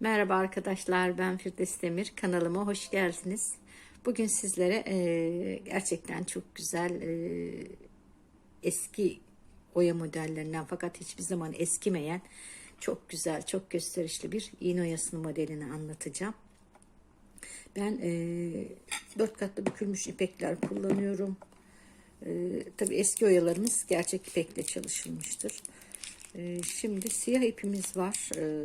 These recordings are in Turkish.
Merhaba arkadaşlar ben Firdevs Demir kanalıma hoş geldiniz. Bugün sizlere e, gerçekten çok güzel e, eski oya modellerinden fakat hiçbir zaman eskimeyen çok güzel çok gösterişli bir iğne oyasının modelini anlatacağım. Ben e, dört katlı bükülmüş ipekler kullanıyorum. E, tabii eski oyalarımız gerçek ipekle çalışılmıştır. E, şimdi siyah ipimiz var. E,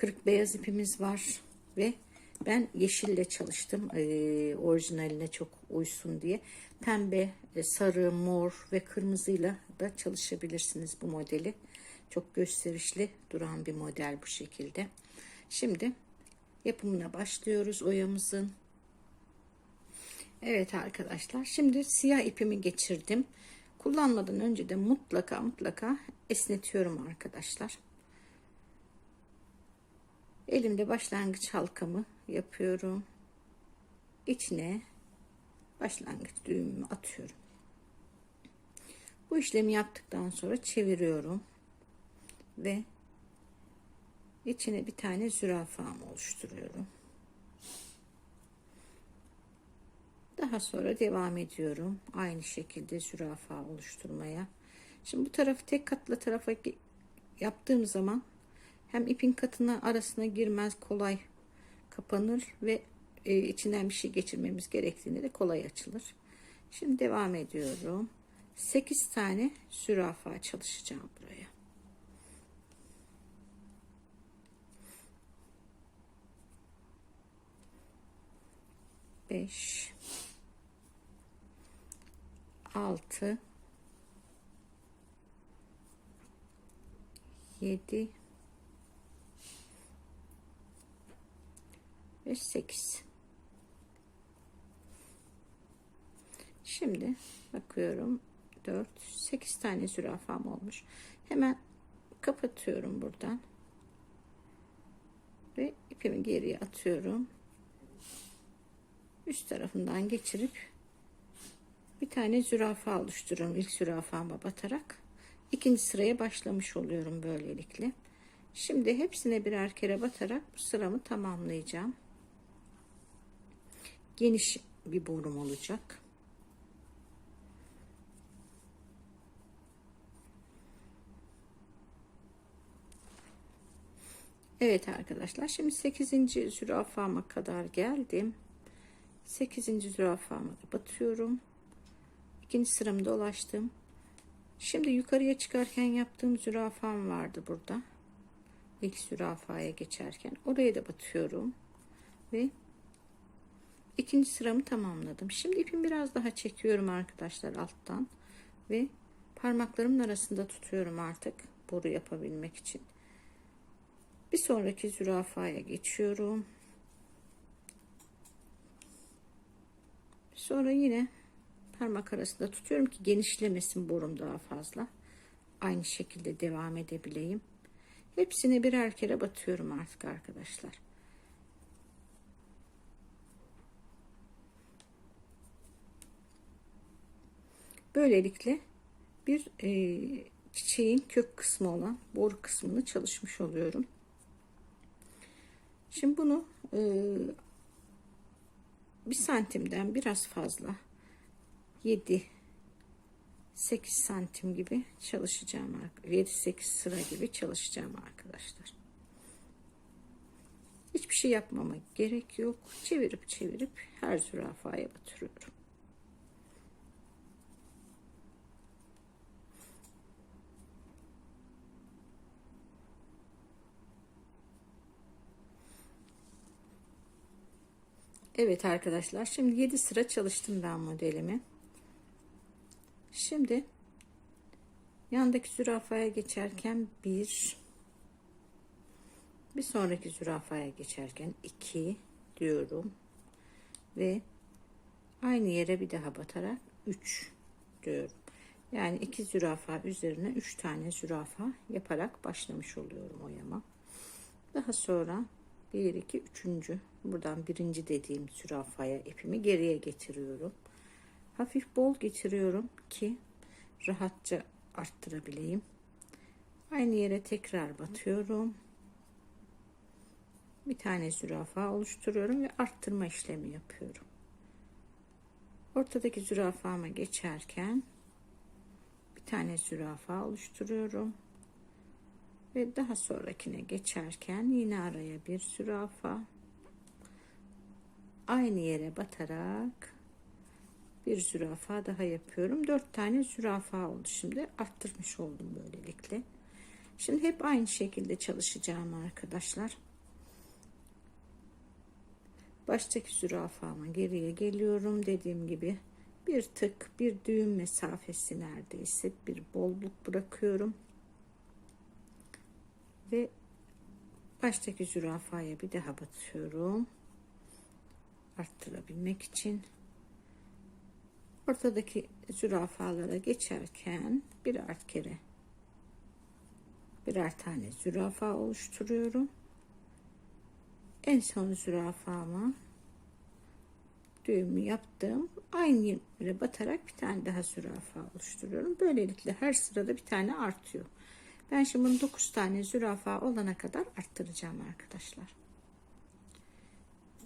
kırık beyaz ipimiz var ve ben yeşille çalıştım ee, orijinaline çok uysun diye. Pembe e, sarı mor ve kırmızıyla da çalışabilirsiniz bu modeli. Çok gösterişli duran bir model bu şekilde. Şimdi yapımına başlıyoruz oyamızın. Evet arkadaşlar şimdi siyah ipimi geçirdim. Kullanmadan önce de mutlaka mutlaka esnetiyorum arkadaşlar Elimde başlangıç halkamı yapıyorum. İçine başlangıç düğümümü atıyorum. Bu işlemi yaptıktan sonra çeviriyorum ve içine bir tane zürafamı oluşturuyorum. Daha sonra devam ediyorum. Aynı şekilde zürafa oluşturmaya. Şimdi bu tarafı tek katlı tarafa yaptığım zaman hem ipin katına arasına girmez kolay kapanır ve e, içinden bir şey geçirmemiz gerektiğinde de kolay açılır. Şimdi devam ediyorum. 8 tane zürafa çalışacağım buraya. Beş, altı, yedi, ve 8. Şimdi bakıyorum 4 8 tane zürafam olmuş. Hemen kapatıyorum buradan. Ve ipimi geriye atıyorum. Üst tarafından geçirip bir tane zürafa oluşturuyorum. İlk zürafama batarak ikinci sıraya başlamış oluyorum böylelikle. Şimdi hepsine birer kere batarak bu sıramı tamamlayacağım geniş bir borum olacak. Evet arkadaşlar şimdi 8. zürafama kadar geldim. 8. zürafama batıyorum. İkinci sıramı dolaştım. Şimdi yukarıya çıkarken yaptığım zürafam vardı burada. İlk zürafaya geçerken oraya da batıyorum ve ikinci sıramı tamamladım. Şimdi ipimi biraz daha çekiyorum arkadaşlar alttan ve parmaklarımın arasında tutuyorum artık boru yapabilmek için. Bir sonraki zürafaya geçiyorum. Sonra yine parmak arasında tutuyorum ki genişlemesin borum daha fazla. Aynı şekilde devam edebileyim. Hepsine birer kere batıyorum artık arkadaşlar. Böylelikle bir e, çiçeğin kök kısmı olan boru kısmını çalışmış oluyorum. Şimdi bunu e, bir santimden biraz fazla 7 8 santim gibi çalışacağım 7-8 sıra gibi çalışacağım arkadaşlar. Hiçbir şey yapmama gerek yok. Çevirip çevirip her zürafaya batırıyorum Evet arkadaşlar şimdi 7 sıra çalıştım ben modelimi. Şimdi yandaki zürafaya geçerken 1 bir sonraki zürafaya geçerken 2 diyorum ve aynı yere bir daha batarak 3 diyorum. Yani iki zürafa üzerine 3 tane zürafa yaparak başlamış oluyorum oyama. Daha sonra 1 2 3. buradan birinci dediğim zürafaya ipimi geriye getiriyorum hafif bol getiriyorum ki rahatça arttırabileyim aynı yere tekrar batıyorum bir tane zürafa oluşturuyorum ve arttırma işlemi yapıyorum. Ortadaki zürafama geçerken bir tane zürafa oluşturuyorum. Ve daha sonrakine geçerken yine araya bir zürafa. Aynı yere batarak bir zürafa daha yapıyorum. Dört tane zürafa oldu. Şimdi arttırmış oldum böylelikle. Şimdi hep aynı şekilde çalışacağım arkadaşlar. Baştaki zürafama geriye geliyorum. Dediğim gibi bir tık bir düğüm mesafesi neredeyse bir bolluk bırakıyorum. Ve baştaki zürafaya bir daha batıyorum. Arttırabilmek için. Ortadaki zürafalara geçerken birer kere birer tane zürafa oluşturuyorum. En son zürafama düğümü yaptım. Aynı yere batarak bir tane daha zürafa oluşturuyorum. Böylelikle her sırada bir tane artıyor. Ben şimdi bunu 9 tane zürafa olana kadar arttıracağım arkadaşlar.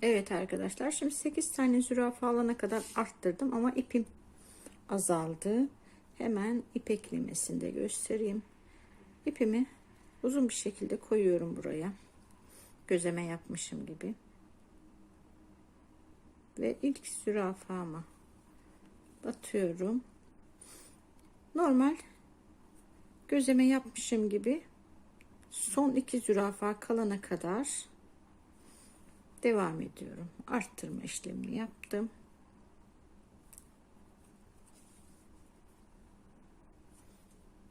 Evet arkadaşlar şimdi 8 tane zürafa alana kadar arttırdım ama ipim azaldı. Hemen ip eklemesini göstereyim. İpimi uzun bir şekilde koyuyorum buraya. Gözeme yapmışım gibi. Ve ilk zürafama batıyorum. Normal gözeme yapmışım gibi son iki zürafa kalana kadar devam ediyorum. Arttırma işlemini yaptım.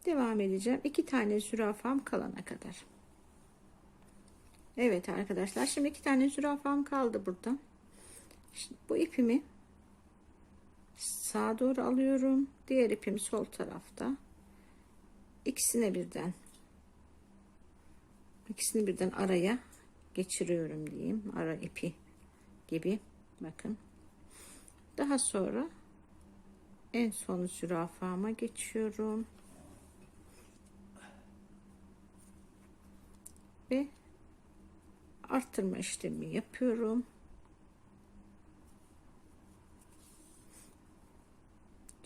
Devam edeceğim. iki tane zürafam kalana kadar. Evet arkadaşlar şimdi iki tane zürafam kaldı burada. Şimdi bu ipimi sağa doğru alıyorum. Diğer ipim sol tarafta. İkisine birden ikisini birden araya geçiriyorum diyeyim. Ara ipi gibi. Bakın. Daha sonra en son zürafama geçiyorum. Ve arttırma işlemi yapıyorum.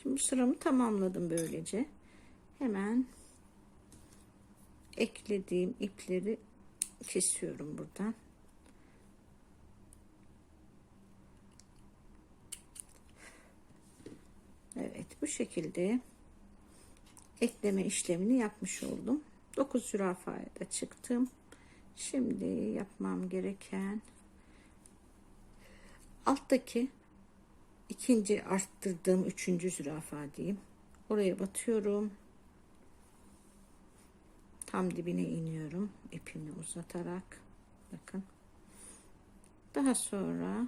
Şimdi sıramı tamamladım böylece. Hemen eklediğim ipleri kesiyorum buradan. Evet bu şekilde ekleme işlemini yapmış oldum. 9 zürafaya da çıktım. Şimdi yapmam gereken alttaki ikinci arttırdığım üçüncü zürafa diyeyim. Oraya batıyorum. Tam dibine iniyorum. ipimi uzatarak. Bakın. Daha sonra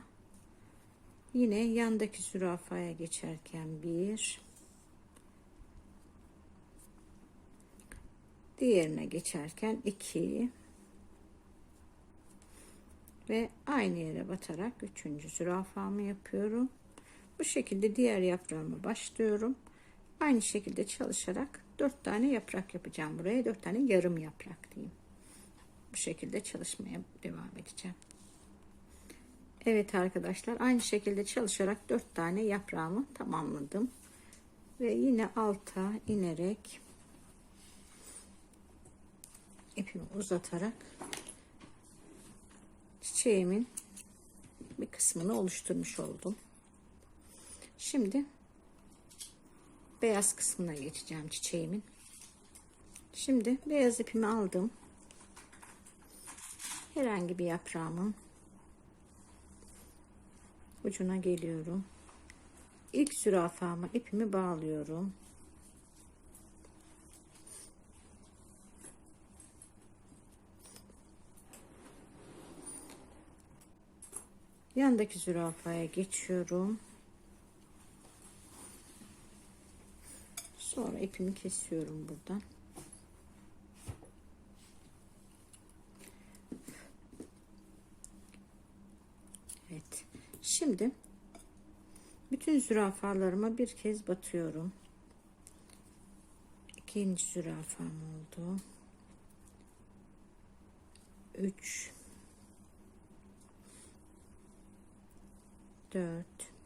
yine yandaki zürafaya geçerken bir diğerine geçerken iki ve aynı yere batarak üçüncü zürafamı yapıyorum. Bu şekilde diğer yaprağımı başlıyorum. Aynı şekilde çalışarak dört tane yaprak yapacağım buraya. Dört tane yarım yaprak diyeyim. Bu şekilde çalışmaya devam edeceğim. Evet arkadaşlar aynı şekilde çalışarak dört tane yaprağımı tamamladım. Ve yine alta inerek ipimi uzatarak çiçeğimin bir kısmını oluşturmuş oldum. Şimdi beyaz kısmına geçeceğim çiçeğimin. Şimdi beyaz ipimi aldım. Herhangi bir yaprağımın ucuna geliyorum. İlk zürafama ipimi bağlıyorum. Yandaki zürafaya geçiyorum. Sonra ipimi kesiyorum buradan. Evet. Şimdi bütün zürafalarıma bir kez batıyorum. İkinci zürafam oldu. Üç. Dört.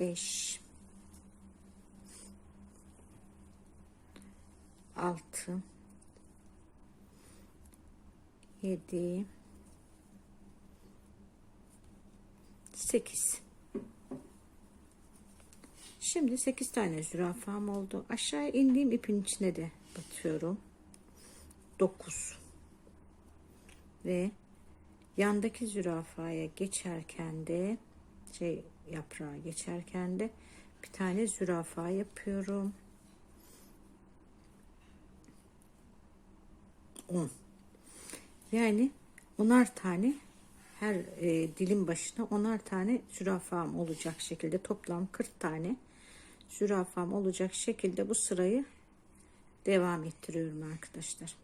5 6 7 8 Şimdi 8 tane zürafam oldu. Aşağı indiğim ipin içine de batıyorum. 9 ve yandaki zürafaya geçerken de şey yaprağa geçerken de bir tane zürafa yapıyorum. 10 yani onar tane her e, dilim başına onar tane zürafam olacak şekilde toplam 40 tane zürafam olacak şekilde bu sırayı devam ettiriyorum arkadaşlar.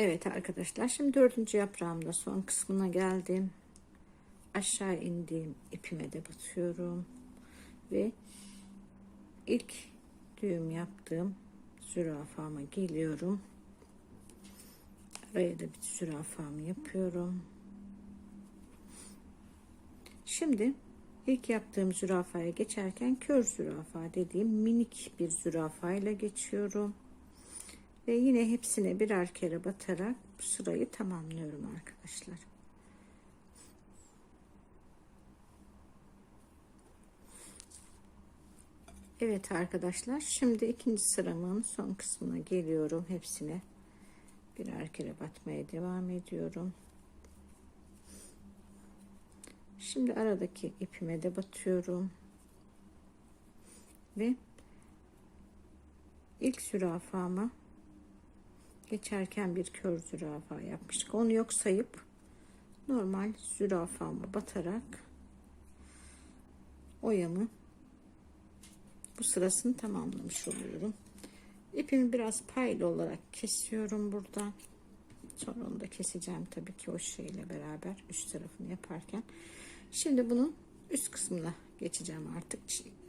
Evet arkadaşlar şimdi dördüncü yaprağımda son kısmına geldim. Aşağı indiğim ipime de batıyorum. Ve ilk düğüm yaptığım zürafama geliyorum. Araya da bir zürafamı yapıyorum. Şimdi ilk yaptığım zürafaya geçerken kör zürafa dediğim minik bir zürafayla geçiyorum. Ve yine hepsine birer kere batarak bu sırayı tamamlıyorum arkadaşlar. Evet arkadaşlar şimdi ikinci sıramın son kısmına geliyorum hepsine. Birer kere batmaya devam ediyorum. Şimdi aradaki ipime de batıyorum. Ve ilk zürafama geçerken bir kör zürafa yapmıştık onu yok sayıp normal zürafama batarak oyamı bu sırasını tamamlamış oluyorum. İpimi biraz paylı olarak kesiyorum buradan. Sonra onu da keseceğim tabii ki o şeyle beraber üst tarafını yaparken. Şimdi bunun üst kısmına geçeceğim artık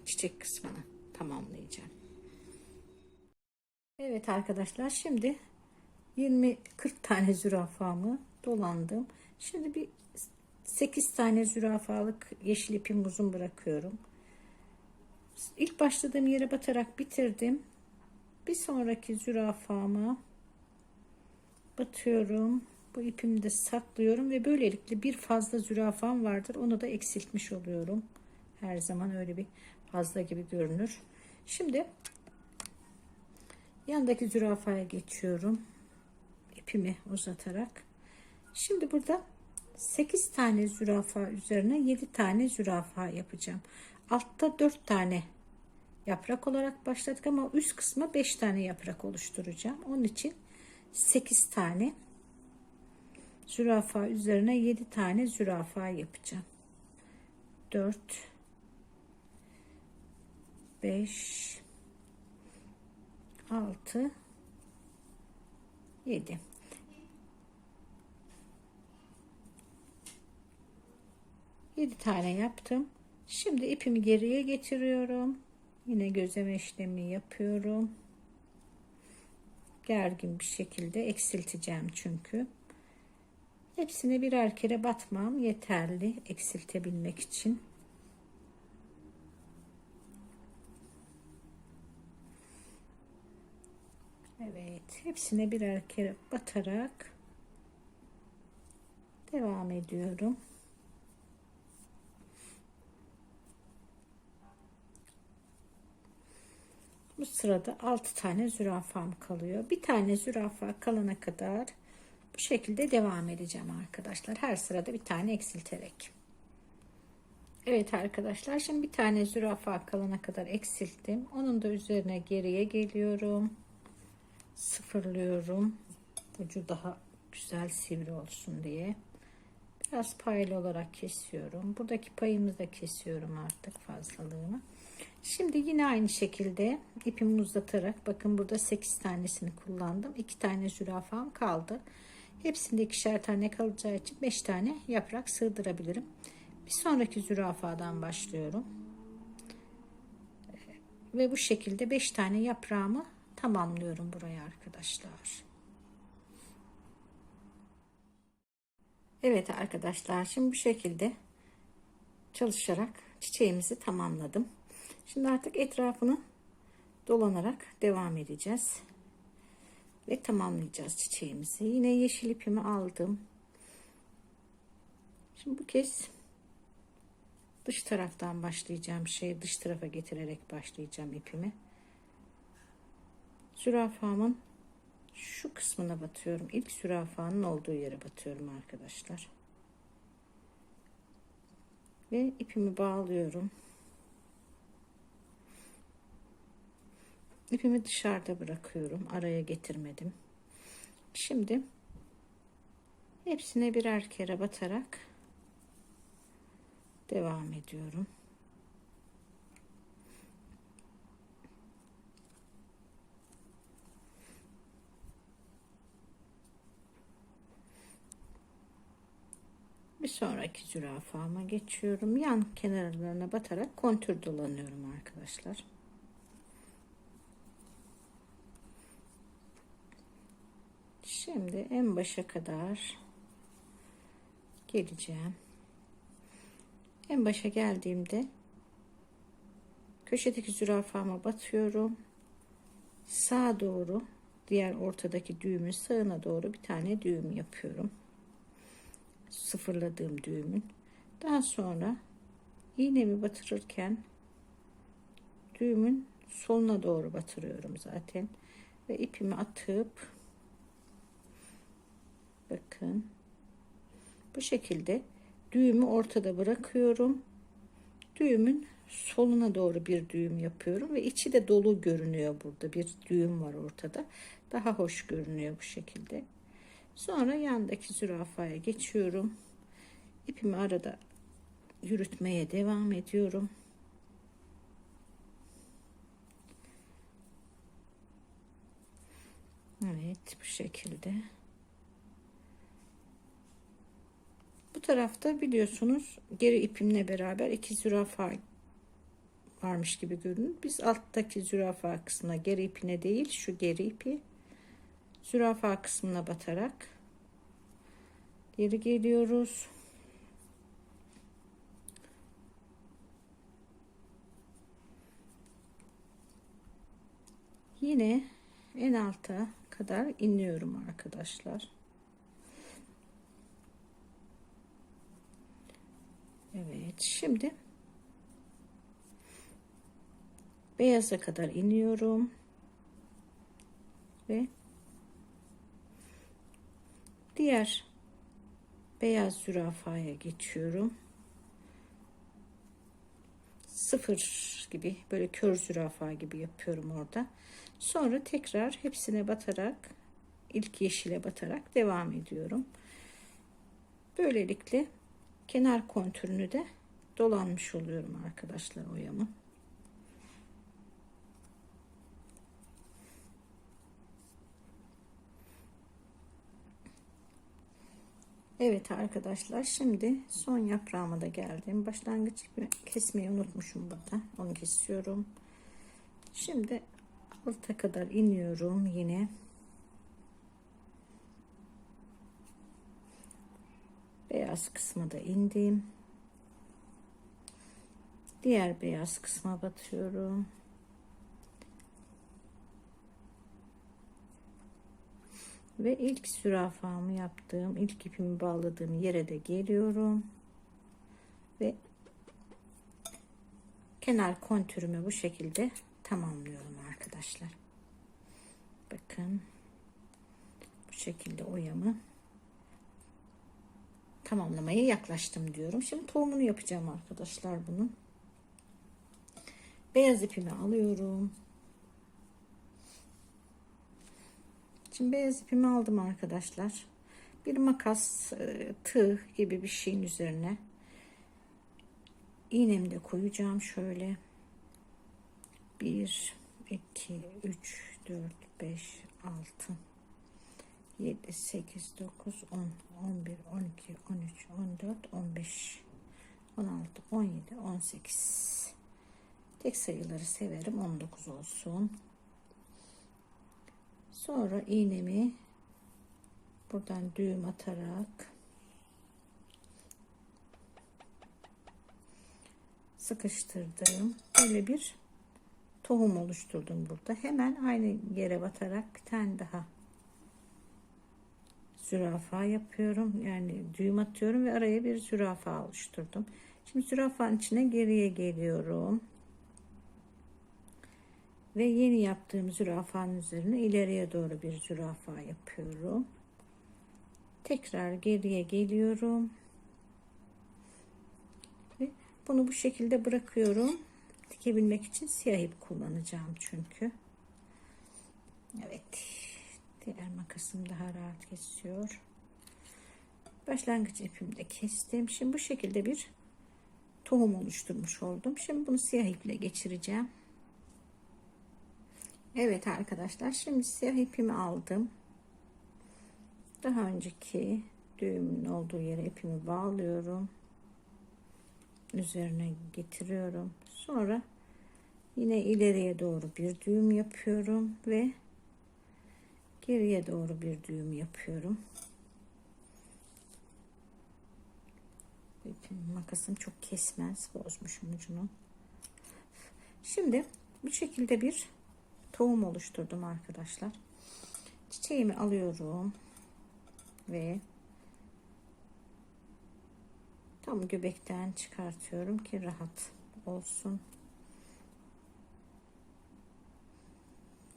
çiçek kısmını tamamlayacağım. Evet arkadaşlar şimdi 20-40 tane zürafamı dolandım. Şimdi bir 8 tane zürafalık yeşil ipim uzun bırakıyorum. İlk başladığım yere batarak bitirdim. Bir sonraki zürafama batıyorum. Bu ipimi de saklıyorum ve böylelikle bir fazla zürafam vardır. Onu da eksiltmiş oluyorum. Her zaman öyle bir fazla gibi görünür. Şimdi yandaki zürafaya geçiyorum. İpimi uzatarak. Şimdi burada 8 tane zürafa üzerine 7 tane zürafa yapacağım. Altta 4 tane yaprak olarak başladık ama üst kısma 5 tane yaprak oluşturacağım. Onun için 8 tane zürafa üzerine 7 tane zürafa yapacağım. 4 5 6 7 7 tane yaptım. Şimdi ipimi geriye getiriyorum. Yine gözleme işlemi yapıyorum. Gergin bir şekilde eksilteceğim çünkü. Hepsine birer kere batmam yeterli eksiltebilmek için. Evet, hepsine birer kere batarak devam ediyorum. Bu sırada 6 tane zürafam kalıyor. Bir tane zürafa kalana kadar bu şekilde devam edeceğim arkadaşlar. Her sırada bir tane eksilterek. Evet arkadaşlar şimdi bir tane zürafa kalana kadar eksilttim. Onun da üzerine geriye geliyorum. Sıfırlıyorum. Ucu daha güzel sivri olsun diye. Biraz paylı olarak kesiyorum. Buradaki payımı da kesiyorum artık fazlalığını. Şimdi yine aynı şekilde ipimi uzatarak bakın burada 8 tanesini kullandım. 2 tane zürafam kaldı. Hepsinde ikişer tane kalacağı için 5 tane yaprak sığdırabilirim. Bir sonraki zürafadan başlıyorum. Ve bu şekilde 5 tane yaprağımı tamamlıyorum buraya arkadaşlar. Evet arkadaşlar şimdi bu şekilde çalışarak çiçeğimizi tamamladım. Şimdi artık etrafını dolanarak devam edeceğiz. Ve tamamlayacağız çiçeğimizi. Yine yeşil ipimi aldım. Şimdi bu kez dış taraftan başlayacağım şey dış tarafa getirerek başlayacağım ipimi. Zürafamın şu kısmına batıyorum. İlk zürafanın olduğu yere batıyorum arkadaşlar. Ve ipimi bağlıyorum. İpimi dışarıda bırakıyorum. Araya getirmedim. Şimdi hepsine birer kere batarak devam ediyorum. Bir sonraki zürafama geçiyorum. Yan kenarlarına batarak kontür dolanıyorum arkadaşlar. Şimdi en başa kadar geleceğim. En başa geldiğimde köşedeki zürafama batıyorum. Sağa doğru diğer ortadaki düğümün sağına doğru bir tane düğüm yapıyorum. Sıfırladığım düğümün. Daha sonra iğnemi batırırken düğümün soluna doğru batırıyorum zaten ve ipimi atıp bakın. Bu şekilde düğümü ortada bırakıyorum. Düğümün soluna doğru bir düğüm yapıyorum ve içi de dolu görünüyor burada. Bir düğüm var ortada. Daha hoş görünüyor bu şekilde. Sonra yandaki zürafaya geçiyorum. İpimi arada yürütmeye devam ediyorum. Evet bu şekilde Bu tarafta biliyorsunuz geri ipimle beraber iki zürafa varmış gibi görünür. Biz alttaki zürafa kısmına geri ipine değil şu geri ipi zürafa kısmına batarak geri geliyoruz. Yine en alta kadar iniyorum arkadaşlar. Evet şimdi beyaza kadar iniyorum ve diğer beyaz zürafaya geçiyorum. Sıfır gibi böyle kör zürafa gibi yapıyorum orada. Sonra tekrar hepsine batarak ilk yeşile batarak devam ediyorum. Böylelikle kenar kontürünü de dolanmış oluyorum arkadaşlar oyamı. Evet arkadaşlar şimdi son yaprağıma da geldim. Başlangıç kesmeyi unutmuşum burada. Onu kesiyorum. Şimdi alta kadar iniyorum yine. beyaz kısmı da indim. Diğer beyaz kısma batıyorum. Ve ilk zürafamı yaptığım, ilk ipimi bağladığım yere de geliyorum. Ve kenar kontürümü bu şekilde tamamlıyorum arkadaşlar. Bakın bu şekilde oyamı tamamlamaya yaklaştım diyorum. Şimdi tohumunu yapacağım arkadaşlar bunun. Beyaz ipimi alıyorum. Şimdi beyaz ipimi aldım arkadaşlar. Bir makas, e, tığ gibi bir şeyin üzerine iğnemi de koyacağım şöyle. 1 2 3 4 5 6 7, 8, 9, 10, 11, 12, 13, 14, 15, 16, 17, 18. Tek sayıları severim. 19 olsun. Sonra iğnemi buradan düğüm atarak sıkıştırdım. Böyle bir tohum oluşturdum burada. Hemen aynı yere batarak bir tane daha zürafa yapıyorum. Yani düğüm atıyorum ve araya bir zürafa oluşturdum. Şimdi zürafanın içine geriye geliyorum. Ve yeni yaptığım zürafanın üzerine ileriye doğru bir zürafa yapıyorum. Tekrar geriye geliyorum. Ve bunu bu şekilde bırakıyorum. Dikebilmek için siyah ip kullanacağım çünkü. Evet. Diğer makasım daha rahat kesiyor. Başlangıç ipimi de kestim. Şimdi bu şekilde bir tohum oluşturmuş oldum. Şimdi bunu siyah iple geçireceğim. Evet arkadaşlar şimdi siyah ipimi aldım. Daha önceki düğümün olduğu yere ipimi bağlıyorum. Üzerine getiriyorum. Sonra yine ileriye doğru bir düğüm yapıyorum ve geriye doğru bir düğüm yapıyorum. İpim makasım çok kesmez. Bozmuşum ucunu. Şimdi bu şekilde bir tohum oluşturdum arkadaşlar. Çiçeğimi alıyorum ve tam göbekten çıkartıyorum ki rahat olsun.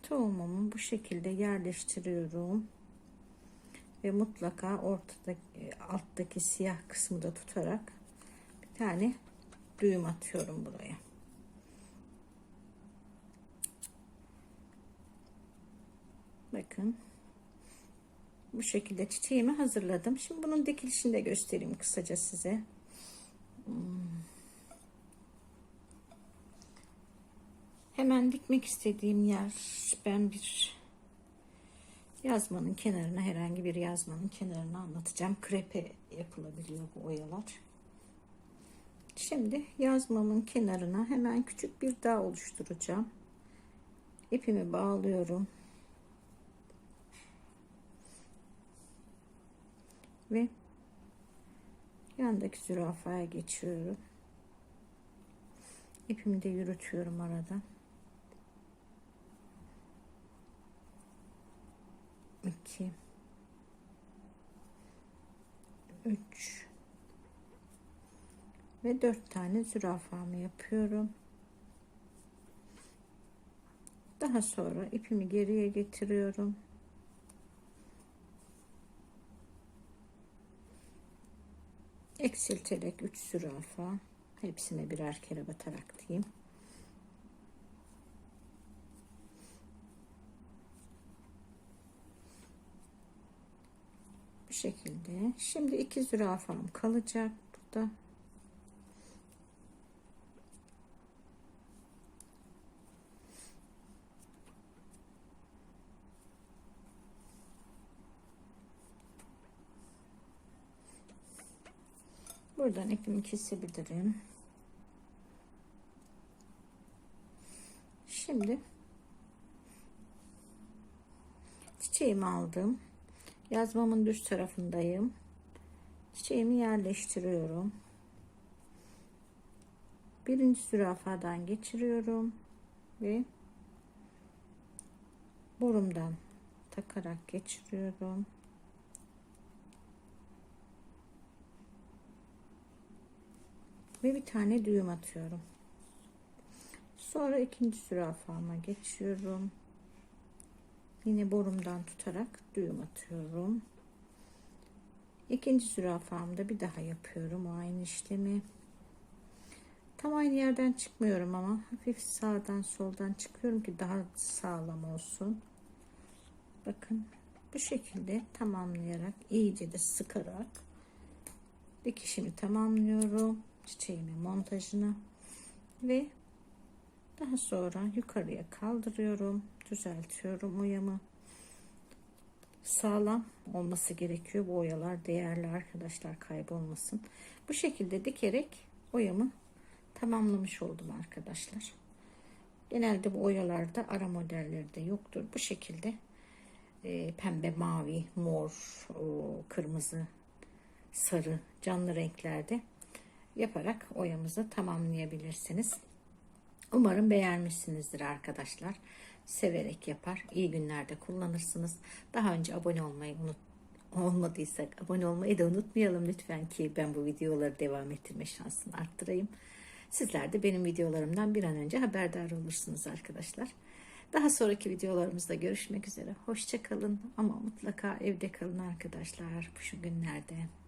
Tohumumu bu şekilde yerleştiriyorum. Ve mutlaka ortada alttaki siyah kısmı da tutarak bir tane düğüm atıyorum buraya. Bakın. Bu şekilde çiçeğimi hazırladım. Şimdi bunun dikilişini de göstereyim kısaca size. Hmm. Hemen dikmek istediğim yer ben bir yazmanın kenarına herhangi bir yazmanın kenarına anlatacağım. Krepe yapılabiliyor bu oyalar. Şimdi yazmamın kenarına hemen küçük bir dağ oluşturacağım. İpimi bağlıyorum. Ve yandaki zürafaya geçiyorum. İpimi de yürütüyorum arada. İki, üç ve dört tane zürafamı yapıyorum. Daha sonra ipimi geriye getiriyorum. Eksilterek 3 zürafa hepsine birer kere batarak diyeyim. Bu şekilde. Şimdi iki zürafam kalacak burada. Buradan ipimi kesebilirim. Şimdi çiçeğimi aldım. Yazmamın düz tarafındayım. Çiçeğimi yerleştiriyorum. Birinci zürafadan geçiriyorum ve borumdan takarak geçiriyorum. Ve bir tane düğüm atıyorum. Sonra ikinci zürafama geçiyorum. Yine borumdan tutarak düğüm atıyorum. İkinci zürafamda bir daha yapıyorum o aynı işlemi. Tam aynı yerden çıkmıyorum ama hafif sağdan soldan çıkıyorum ki daha sağlam olsun. Bakın bu şekilde tamamlayarak iyice de sıkarak dikişimi tamamlıyorum çiçeğimin montajını ve daha sonra yukarıya kaldırıyorum düzeltiyorum oyamı. Sağlam olması gerekiyor bu oyalar değerli arkadaşlar kaybolmasın. Bu şekilde dikerek oyamı tamamlamış oldum arkadaşlar. Genelde bu oyalarda ara modellerde yoktur. Bu şekilde e, pembe mavi mor o, kırmızı sarı canlı renklerde yaparak oyamızı tamamlayabilirsiniz. Umarım beğenmişsinizdir arkadaşlar. Severek yapar. iyi günlerde kullanırsınız. Daha önce abone olmayı unut olmadıysak abone olmayı da unutmayalım lütfen ki ben bu videoları devam ettirme şansını arttırayım. Sizler de benim videolarımdan bir an önce haberdar olursunuz arkadaşlar. Daha sonraki videolarımızda görüşmek üzere. Hoşçakalın ama mutlaka evde kalın arkadaşlar şu günlerde.